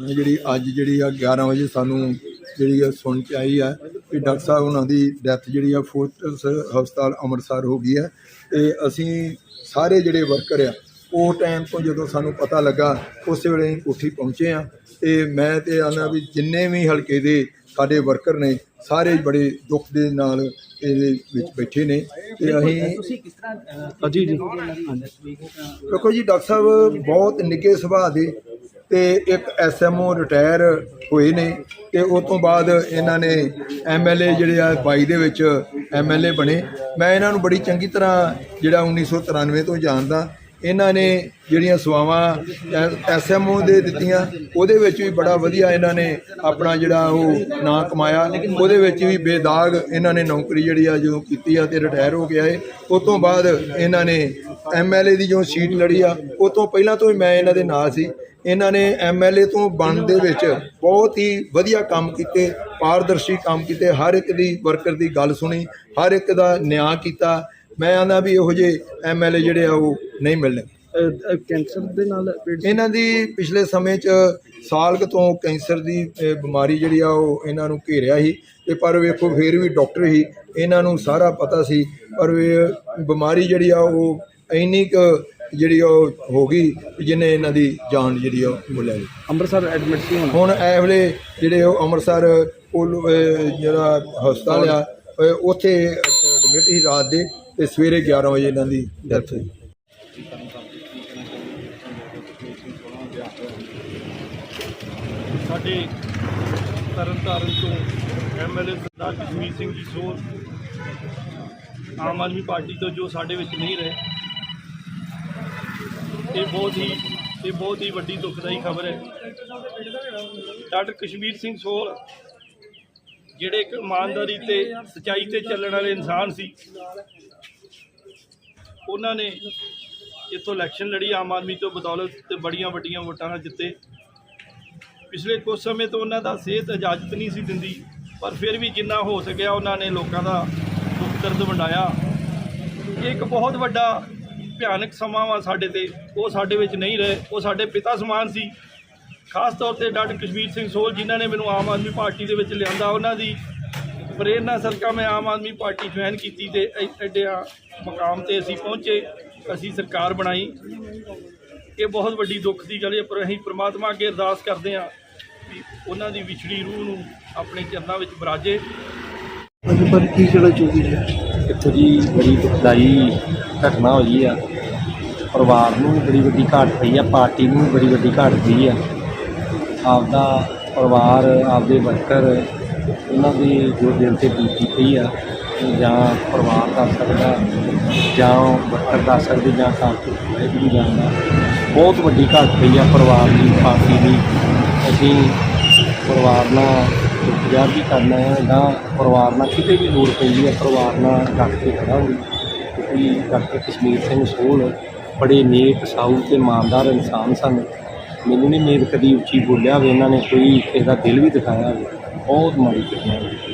ਜਿਹੜੀ ਅੱਜ ਜਿਹੜੀ ਆ 11 ਵਜੇ ਸਾਨੂੰ ਜਿਹੜੀ ਆ ਸੁਣ ਚ ਆਈ ਆ ਕਿ ਡਾਕਟਰ ਸਾਹਿਬ ਉਹਨਾਂ ਦੀ ਡੈਥ ਜਿਹੜੀ ਆ ਫੋਰਟਸ ਹਸਪਤਾਲ ਅੰਮ੍ਰਿਤਸਰ ਹੋ ਗਈ ਹੈ। ਤੇ ਅਸੀਂ ਸਾਰੇ ਜਿਹੜੇ ਵਰਕਰ ਆ ਉਹ ਟਾਈਮ ਤੋਂ ਜਦੋਂ ਸਾਨੂੰ ਪਤਾ ਲੱਗਾ ਉਸੇ ਵੇਲੇ ਉੱਠੀ ਪਹੁੰਚੇ ਆ ਤੇ ਮੈਂ ਤੇ ਆਨਾ ਵੀ ਜਿੰਨੇ ਵੀ ਹਲਕੇ ਦੇ ਸਾਡੇ ਵਰਕਰ ਨੇ ਸਾਰੇ ਬੜੇ ਦੁੱਖ ਦੇ ਨਾਲ ਇਹਦੇ ਵਿੱਚ ਬੈਠੇ ਨੇ। ਤੇ ਅਸੀਂ ਤੁਸੀਂ ਕਿਸ ਤਰ੍ਹਾਂ ਜੀ। ਜੀ ਦੇਖੋ ਜੀ ਡਾਕਟਰ ਸਾਹਿਬ ਬਹੁਤ ਨਿੱਘੇ ਸੁਭਾਅ ਦੇ ਤੇ ਇੱਕ ਐਸਐਮਓ ਰਿਟਾਇਰ ਹੋਏ ਨੇ ਤੇ ਉਸ ਤੋਂ ਬਾਅਦ ਇਹਨਾਂ ਨੇ ਐਮਐਲਏ ਜਿਹੜੇ ਆ 22 ਦੇ ਵਿੱਚ ਐਮਐਲਏ ਬਣੇ। ਮੈਂ ਇਹਨਾਂ ਨੂੰ ਬੜੀ ਚੰਗੀ ਤਰ੍ਹਾਂ ਜਿਹੜਾ 1993 ਤੋਂ ਜਾਣਦਾ ਇਹਨਾਂ ਨੇ ਜਿਹੜੀਆਂ ਸੇਵਾਵਾਂ ਐਸਐਮਓ ਦੇ ਦਿੱਤੀਆਂ, ਉਹਦੇ ਵਿੱਚ ਵੀ ਬੜਾ ਵਧੀਆ ਇਹਨਾਂ ਨੇ ਆਪਣਾ ਜਿਹੜਾ ਉਹ ਨਾਂ ਕਮਾਇਆ। ਉਹਦੇ ਵਿੱਚ ਵੀ ਬੇਦਾਗ ਇਹਨਾਂ ਨੇ ਨੌਕਰੀ ਜਿਹੜੀ ਆ ਜਦੋਂ ਕੀਤੀ ਆ ਤੇ ਰਿਟਾਇਰ ਹੋ ਗਿਆ ਏ। ਉਸ ਤੋਂ ਬਾਅਦ ਇਹਨਾਂ ਨੇ ਐਮਐਲਏ ਦੀ ਜੋ ਸੀਟ ਲੜੀ ਆ, ਉਹ ਤੋਂ ਪਹਿਲਾਂ ਤੋਂ ਹੀ ਮੈਂ ਇਹਨਾਂ ਦੇ ਨਾਲ ਸੀ। ਇਹਨਾਂ ਨੇ ਐਮਐਲਏ ਤੋਂ ਬਣਨ ਦੇ ਵਿੱਚ ਬਹੁਤ ਹੀ ਵਧੀਆ ਕੰਮ ਕੀਤੇ, ਪਾਰਦਰਸ਼ੀ ਕੰਮ ਕੀਤੇ, ਹਰ ਇੱਕ ਦੀ ਵਰਕਰ ਦੀ ਗੱਲ ਸੁਣੀ, ਹਰ ਇੱਕ ਦਾ ਨਿਆਂ ਕੀਤਾ। ਮੈਂ ਆਂਦਾ ਵੀ ਇਹੋ ਜਿਹੇ ਐਮਐਲਏ ਜਿਹੜੇ ਆ ਉਹ ਨਹੀਂ ਮਿਲਣੇ। ਕੈਂਸਰ ਦੇ ਨਾਲ ਪੀੜਤ ਇਹਨਾਂ ਦੀ ਪਿਛਲੇ ਸਮੇਂ 'ਚ ਸਾਲ ਕੁ ਤੋਂ ਕੈਂਸਰ ਦੀ ਅ, ਬਿਮਾਰੀ ਜਿਹੜੀ ਆ ਉਹ ਇਹਨਾਂ ਨੂੰ ਘੇਰਿਆ ਸੀ ਤੇ ਪਰ ਵੇਖੋ ਫੇਰ ਵੀ ਡਾਕਟਰ ਹੀ ਇਹਨਾਂ ਨੂੰ ਸਾਰਾ ਪਤਾ ਸੀ ਪਰ ਇਹ ਬਿਮਾਰੀ ਜਿਹੜੀ ਆ ਉਹ ਇੰਨੀ ਕੁ ਜਿਹੜੀ ਉਹ ਹੋ ਗਈ ਕਿ ਜਿਹਨੇ ਇਹਨਾਂ ਦੀ ਜਾਨ ਜਿਹੜੀ ਆ ਉਹ ਲੈ ਲਈ ਅੰਮ੍ਰਿਤਸਰ ਐਡਮਿਟ ਸੀ ਹੁਣ? ਹੁਣ ਇਹ ਵੇਲੇ ਜਿਹੜੇ ਉਹ ਅੰਮ੍ਰਿਤਸਰ ਅਹ, ਜਿਹੜਾ ਹਸਪਤਾਲ ਆ ਉੱਥੇ ਐਡਮਿਟ ਹੀ ਰਾਤ ਦੇ ਤੇ ਸਵੇਰੇ 11 ਵਜੇ ਇਹਨਾਂ ਦੀ ਡੈਥ ਹੋਈ। ਸਾਡੇ ਤਰਨਤਾਰਨ ਤੋਂ ਐਮਐਲਏ ਸਰਦਾਰ ਕਸ਼ਮੀਰ ਸਿੰਘ ਜੀ ਸੋਲ ਆਮ ਆਦਮੀ ਪਾਰਟੀ ਤੋਂ ਜੋ ਸਾਡੇ ਵਿੱਚ ਨਹੀਂ ਰਹੇ, ਇਹ ਬਹੁਤ ਹੀ, ਇਹ ਬਹੁਤ ਹੀ ਵੱਡੀ ਦੁਖਦਾਈ ਖਬਰ ਹੈ। ਡਾਕਟਰ ਕਸ਼ਮੀਰ ਸਿੰਘ ਸੋਲ, ਜਿਹੜੇ ਇੱਕ ਇਮਾਨਦਾਰੀ ਤੇ ਸਚਾਈ ਤੇ ਚੱਲਣ ਵਾਲੇ ਇਨਸਾਨ ਸੀ, ਉਹਨਾਂ ਨੇ ਇੱਥੋਂ ਇਲੈਕਸ਼ਨ ਲੜੀ, ਆਮ ਆਦਮੀ ਤੋਂ ਬਦੌਲਤ ਤੇ ਬੜੀਆਂ ਵੱਡੀਆਂ ਵੋਟਾਂ ਨਾਲ ਜਿੱਤੇ। ਪਿਛਲੇ ਕੁਝ ਸਮੇਂ ਤੋਂ ਉਹਨਾਂ ਦਾ ਸਿਹਤ ਇਜਾਜ਼ਤ ਨਹੀਂ ਸੀ ਦਿੰਦੀ, ਪਰ ਫਿਰ ਵੀ ਜਿੰਨਾ ਹੋ ਸਕਿਆ ਉਹਨਾਂ ਨੇ ਲੋਕਾਂ ਦਾ ਦੁੱਖ ਦਰਦ ਵੰਡਾਇਆ। ਇਹ ਇੱਕ ਬਹੁਤ ਵੱਡਾ ਭਿਆਨਕ ਸਮਾਂ ਵਾ ਸਾਡੇ ਤੇ। ਉਹ ਸਾਡੇ ਵਿੱਚ ਨਹੀਂ ਰਹੇ, ਉਹ ਸਾਡੇ ਪਿਤਾ ਸਮਾਨ ਸੀ। ਖਾਸ ਤੌਰ ਤੇ ਡਾਕਟਰ ਕਸ਼ਮੀਰ ਸਿੰਘ ਸੋਲ ਜਿਨ੍ਹਾਂ ਨੇ ਮੈਨੂੰ ਆਮ ਆਦਮੀ ਪਾਰਟੀ ਦੇ ਵਿੱਚ ਲਿਆਂਦਾ, ਉਹਨਾਂ ਦੀ ਪ੍ਰੇਰਨਾ ਸਦਕਾ ਮੈਂ ਆਮ ਆਦਮੀ ਪਾਰਟੀ ਜੁਆਇਨ ਕੀਤੀ ਤੇ ਐ- ਐਡਿਆ ਮਕਾਮ ਤੇ ਅਸੀਂ ਪਹੁੰਚੇ, ਅਸੀਂ ਸਰਕਾਰ ਬਣਾਈ। ਇਹ ਬਹੁਤ ਵੱਡੀ ਦੁੱਖ ਦੀ ਗੱਲ ਹੈ, ਪਰ ਅਸੀਂ ਪ੍ਰਮਾਤਮਾ ਅੱਗੇ ਅਰਦਾਸ ਕਰਦੇ ਹਾਂ ਕਿ ਉਹਨਾਂ ਦੀ ਵਿਛੜੀ ਰੂਹ ਨੂੰ ਆਪਣੇ ਚਰਨਾਂ ਵਿੱਚ ਬਰਾਜੇ। ਅੱਜ ਪਰ ਕੀ ਕਿਹੜਾ ਚੋਦੀ ਹੈ ਇੱਥੋਂ ਜੀ ਬੜੀ ਦੁਖਦਾਈ ਘਟਨਾ ਹੋਈ ਆ। ਪਰਿਵਾਰ ਨੂੰ ਬੜੀ ਵੱਡੀ ਘਾਟ ਪਈ ਆ ਪਾਰਟੀ ਨੂੰ ਬੜੀ ਵੱਡੀ ਘਾਟ ਪਈ ਆ। ਆਪਦਾ ਪਰਿਵਾਰ ਆਪਦੇ ਵਰਕਰ ਉਹਨਾਂ ਦੀ ਜੋ ਦਿਲ ਤੇ ਬੀਤੀ ਪਈ ਆ ਜਾਂ ਪਰਿਵਾਰ ਦੱਸ ਸਕਦਾ ਜਾਂ ਵਰਕਰ ਦੱਸ ਸਕਦੇ ਜਾਂ ਕਾਰਪੋਰੇਟ ਵੀ ਜਾਣਦਾ। ਬਹੁਤ ਵੱਡੀ ਘਾਟ ਪਈ ਆ ਪਰਿਵਾਰ ਦੀ ਪਾਰਟੀ ਦੀ। ਅਸੀਂ ਪਰਿਵਾਰ ਨਾਲ ਦੁੱਖ ਵੀ ਕਰਨਾ ਹੈ, ਜਾਂ ਪਰਿਵਾਰ ਨਾਲ ਕਿਤੇ ਵੀ ਲੋੜ ਪੈਂਦੀ ਹੈ, ਪਰਿਵਾਰ ਨਾਲ ਡਟ ਕੇ ਖੜਾਂਗੇ। ਕਿਉਂਕਿ ਡਾਕਟਰ ਕਸ਼ਮੀਰ ਸਿੰਘ ਸੋਹਲ ਬੜੇ ਨੇਕ, ਸਾਊ ਤੇ ਇਮਾਨਦਾਰ ਇਨਸਾਨ ਸਨ। ਮੈਨੂੰ ਨਹੀਂ ਮੇਰ ਕਦੀ ਉੱਚੀ ਬੋਲਿਆ ਵੀ ਇਹਨਾਂ ਨੇ ਕੋਈ ਕਿਸੇ ਦਾ ਦਿਲ ਵੀ ਦਿਖਾਇਆ ਬਹੁਤ ਮਾੜੀ ਘਟਨਾ ਹੋਈ।